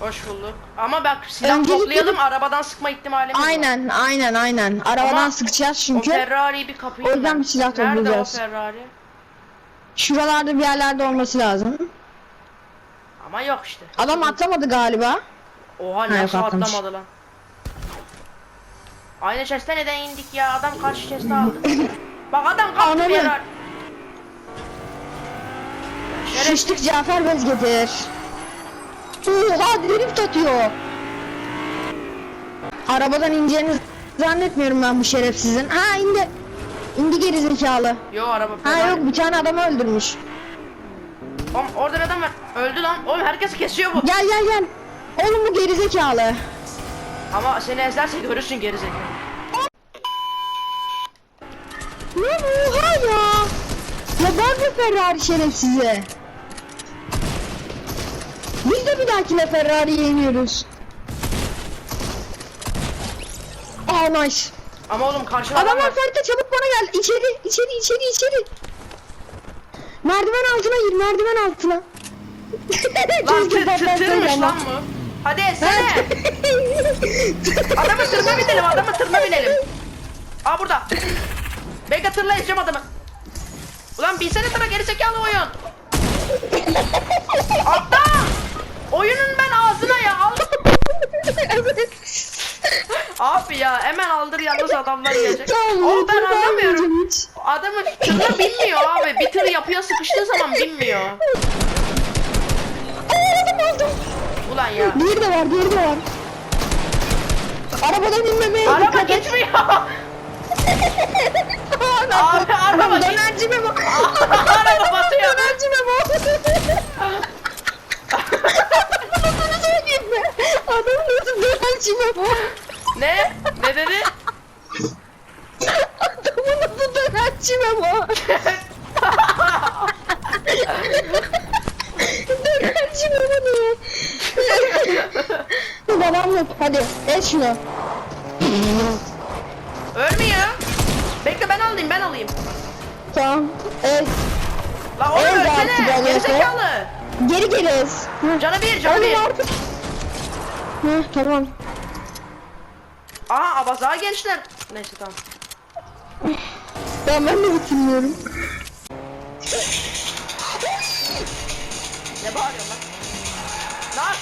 Hoş bulduk. Ama bak silah Öncelikle toplayalım bir- arabadan sıkma ihtimalimiz var. Aynen aynen aynen. Arabadan Ama sıkacağız O çünkü. Ferrari'yi bir kapayım O yüzden ben. bir silah Nerede o toplayacağız. Ferrari? Şuralarda bir yerlerde olması lazım. Ama yok işte. Adam atlamadı galiba. Oha Ha, nasıl yok, atlamış. atlamadı lan. Aynı chest'e neden indik ya? Adam karşı chest'e aldı. Bak adam kaptı Ananı. Ferrari. Şeref Şiştik Cafer Bez getir. Oha drift atıyor. Arabadan ineceğini zannetmiyorum ben bu şerefsizin. Ha indi. İndi geri zekalı. Yo araba Ha Ferrari. yok bir tane adamı öldürmüş. Oğlum orada bir adam var. Öldü lan. Oğlum herkes kesiyor bu. Gel gel gel. Oğlum bu geri zekalı. Ama seni ezerse görürsün gerizekalı. Ne oha ya. Ya ben de Ferrari şerefsizi. Bir dahakine Ferrari'ye iniyoruz. Aa nice. Ama oğlum karşıda adam Adamlar var. Ferit'e çabuk bana gel. İçeri, içeri, içeri, içeri. Merdiven altına gir, merdiven altına. Lan Keşke tır, tır, patlatsaydı tırmış ama. lan bu. Hadi etsene. adamı tırma binelim adamı tırma binelim. Aa burada. Bekle tırla ezeceğim adamı. Ulan binsene tıra gerizekalı oyun. Atla. Oyunun ben ağzına ya al. Abi ya hemen aldır yalnız adamlar gelecek. Oğlum ben anlamıyorum. vermeyeceğim hiç. Adamı tırla binmiyor abi. Bir tır yapıya sıkıştığı zaman binmiyor. Ulan ya. Diğeri de var, diğeri de var. Arabadan inmemeye Araba dikkat et. geçmiyor. Abi, araba git- Dönerci Memo. Araba batıyor. Dönerci Memo. Dönerci Memo. ne? Ne dedi? Adamın adı Dönerci Memo. Dönerci Memo diyor. Babam yok. Hadi et şunu. Ölmüyor. Bekle ben alayım ben alayım. Tamam. Evet. La oğlum Evet, artık ölsene. alıyorsa. Gerizekalı. Geri geliriz. Hı. Canı bir canı Oğlum bir. artık. Hı, tamam. Aha abaza gençler. Neyse tamam. Ben ben de bitirmiyorum. Ne bağırıyorsun lan? Lan!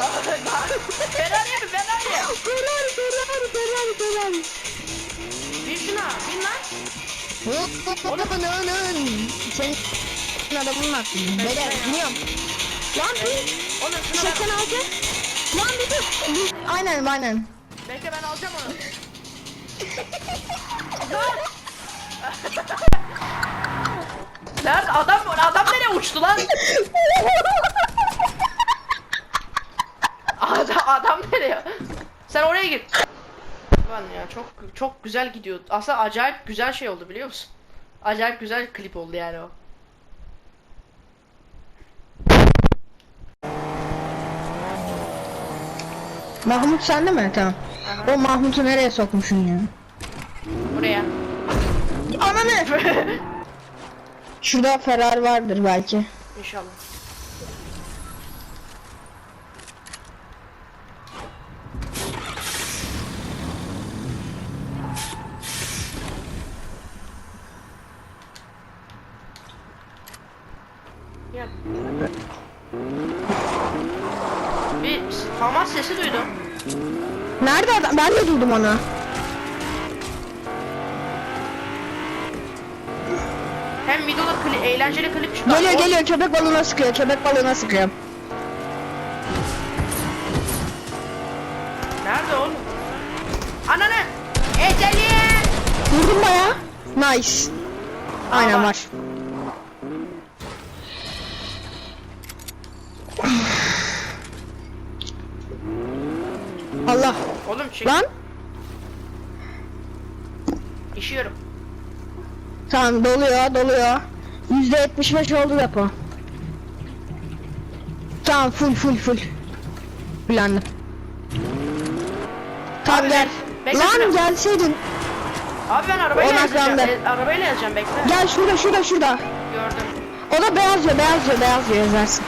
Lan! Ferrari mi Ferrari? Ferrari, Ferrari, Ferrari, Ferrari. Bin şuna bin lan. Adamın önün. Senin adamın aklını. Beyler biliyorum. Lan bir. Oğlum şuna ben... 86. Lan bir dur. Aynen aynen. Bekle ben alacağım onu. Lan! Nerede adam adam nereye uçtu lan? Adam, adam nereye? Sen oraya git. Lan ya çok çok güzel gidiyor. Aslında acayip güzel şey oldu biliyor musun? Acayip güzel klip oldu yani o. Mahmut sende mi? Tamam. O Mahmut'u nereye sokmuşsun ya? Buraya. Ananı. Şurada Ferrari vardır belki. İnşallah. Gel. Bir famas sesi duydum. Nerede adam? Ben de duydum onu. Hem videoda klip, eğlenceli klip çıkar. Geliyor O- geliyor köpek balığına sıkıyor. Köpek balığına sıkıyor. Nerede oğlum? Ananı! Eceli! Vurdum baya. Nice. Aynen Ama- var. Allah. Oğlum çık. Lan. İşiyorum. Tamam doluyor doluyor. %75 oldu depo. Tamam full full full. Tamam Abi, gel. bekle Lan şunu. gelseydin. Abi ben arabayla Ona yazacağım. kaldı. E, arabayla yazacağım bekle. Gel şurada şurada şurada. Gördüm. O da beyaz diyor beyaz diyor beyaz diyor yazarsın.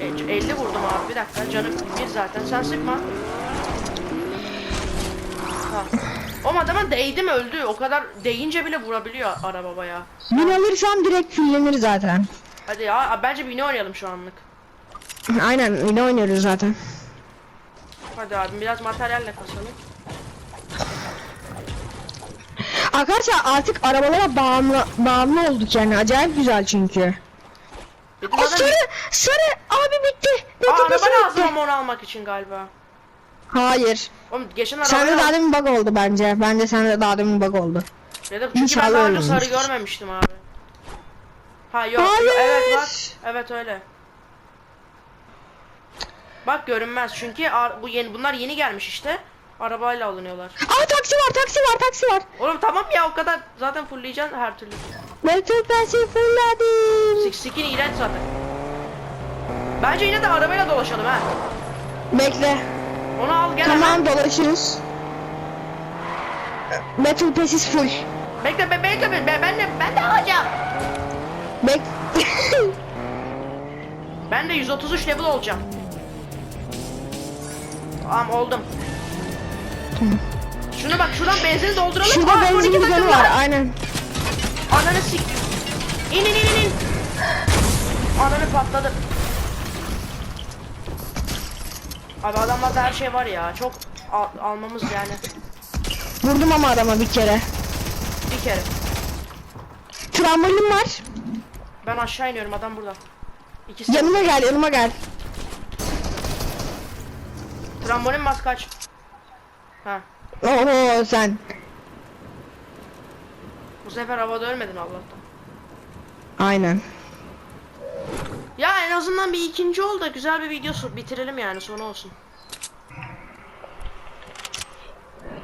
E, 50 vurdum abi bir dakika canım bir zaten sen sıkma. Ha. O adama değdi mi öldü o kadar değince bile vurabiliyor araba bayağı. Bin alırsam direkt fullenir zaten. Hadi ya bence bini oynayalım şu anlık. Aynen yine oynuyoruz zaten. Hadi abi biraz materyalle kasalım. Arkadaşlar artık arabalara bağımlı bağımlı olduk yani acayip güzel çünkü. De Aa, sarı sarı abi bitti. Aa, araba lazım onu almak için galiba. Hayır. Oğlum geçen Sende araba daha demin bug oldu bence. Bence sende daha demin bug oldu. Ya da çünkü İnşallah ben daha önce sarı görmemiştim abi. Ha yok. Hayır. Evet bak. Evet öyle. Bak görünmez çünkü ar- bu yeni bunlar yeni gelmiş işte. Arabayla alınıyorlar. Aa taksi var taksi var taksi var. Oğlum tamam ya o kadar zaten fullleyeceksin her türlü. Battle Pass'i fullledim. Sik sikin iğrenç zaten. Bence yine de arabayla dolaşalım ha. Bekle. Onu al gel hemen. Tamam dolaşırız. Battle Pass is full. Bekle be, bekle be, be- ben de ben de alacağım. Bek. Ben de 133 level olacağım. Tamam oldum. Şunu bak şuradan benzini dolduralım. Şurada Aa, benzin 12 bidonu var aynen. Ananı sik. İn in in in in. Ananı patladı. Abi adamlarda her şey var ya. Çok al- almamız yani. Vurdum ama adama bir kere. Bir kere. Trambolin var. Ben aşağı iniyorum adam burada. İkisi. Yanıma gel yanıma gel. Trambolin bas kaç. Ha. Oho sen. Bu sefer havada ölmedin Allah'tan. Aynen. Ya en azından bir ikinci ol da güzel bir video bitirelim yani sonu olsun.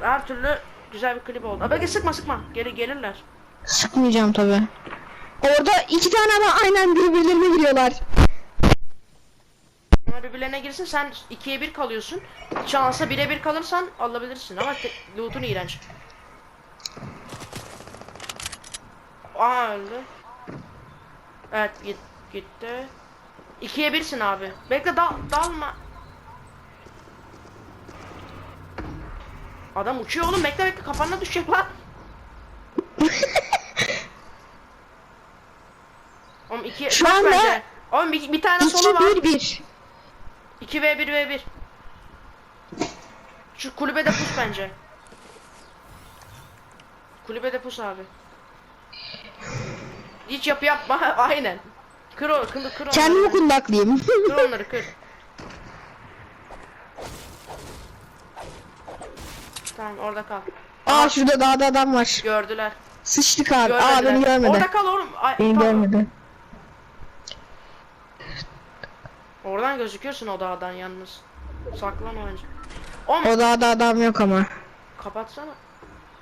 Her türlü güzel bir klip oldu. Abi sıkma sıkma. Geri gelirler. Sıkmayacağım tabi. Orada iki tane adam aynen birbirlerine giriyorlar. Onlar birbirlerine girsin sen 2'ye 1 kalıyorsun. Şansa 1'e 1 kalırsan alabilirsin ama loot'un iğrenç. Aa öldü. Evet git gitti. 2'ye 1'sin abi. Bekle dal dalma. Adam uçuyor oğlum bekle bekle kafana düşecek lan. Oğlum 2 Şu anda bence. Oğlum bir, bir tane sola var. 2 1 1. 2 v 1 v 1. Şu kulübede pus bence. Kulübede pus abi. Hiç yapı yapma. Aynen. Kır o, kır, kır onları. Kendimi kundaklayayım. Kır onları kır. Tamam orada kal. Aa şurada dağda adam var. Gördüler. Sıçtık abi. Görmediler. Aa beni görmedi. Orada kal oğlum. Ay, Beni pardon. görmedi. Oradan gözüküyorsun o dağdan yalnız. Saklan önce. Oğlum O dağda adam yok ama. Kapatsana.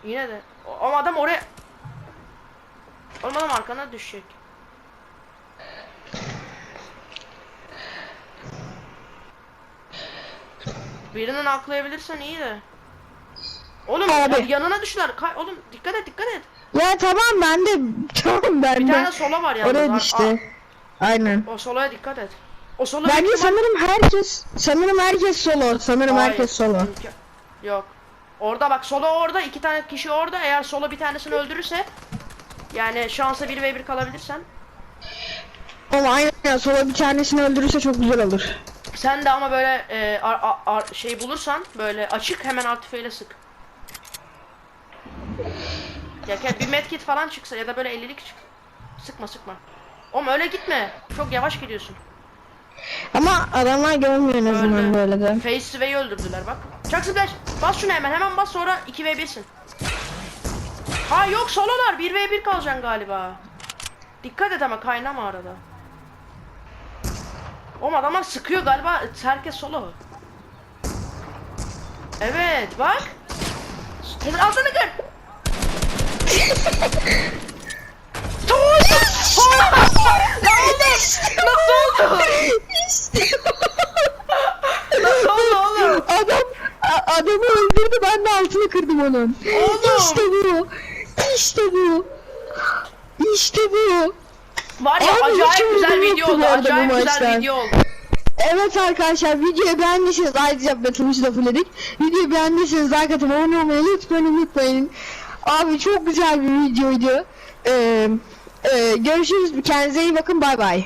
Yine de. O- Ama adam oraya... Oğlum adam arkana düşecek. Birinin aklayabilirsen iyi de. Oğlum Abi. ya- yanına düştüler. Kay oğlum dikkat et dikkat et. Ya tamam ben de tamam ben Bir de. tane sola var yalnız. Oraya Ar- düştü. Aynen. O solaya dikkat et. O sola Bence ihtimal- sanırım herkes sanırım herkes solo. Sanırım Hayır, herkes solo. imkan- Yok. Orada bak sola orada iki tane kişi orada eğer sola bir tanesini öldürürse yani şansa 1 ve 1 kalabilirsen Ama aynen solo bir tanesini öldürürse çok güzel olur. Sen de ama böyle e, ar- ar- ar- şey bulursan böyle açık hemen alt tüfeğiyle sık. Ya bir medkit falan çıksa ya da böyle 50'lik çık. Sıkma sıkma. Oğlum öyle gitme. Çok yavaş gidiyorsun. Ama adamlar görmüyor azından Öldü. böyle de. Face Sway'i öldürdüler bak. Çak splash. Bas şunu hemen. Hemen bas sonra 2v1'sin. Ha yok sololar. 1v1 kalacaksın galiba. Dikkat et ama kaynama arada. Oğlum adamlar sıkıyor galiba. Herkes solo. Evet bak. Hemen altını kır. Nasıl oldu? İşte Nasıl oldu oğlum? adam a- adamı öldürdü ben de altını kırdım onun. Oğlum. İşte bu. İşte bu. İşte bu. Var ya Abi, acayip güzel video oldu. Acayip güzel maçlar. video oldu. Evet arkadaşlar videoyu beğendiyseniz ayrıca Battlefield'ı da fullledik. Videoyu beğendiyseniz like atıp abone olmayı lütfen unutmayın. Abi çok güzel bir videoydu. Ee, e, görüşürüz. Kendinize iyi bakın. Bay bay.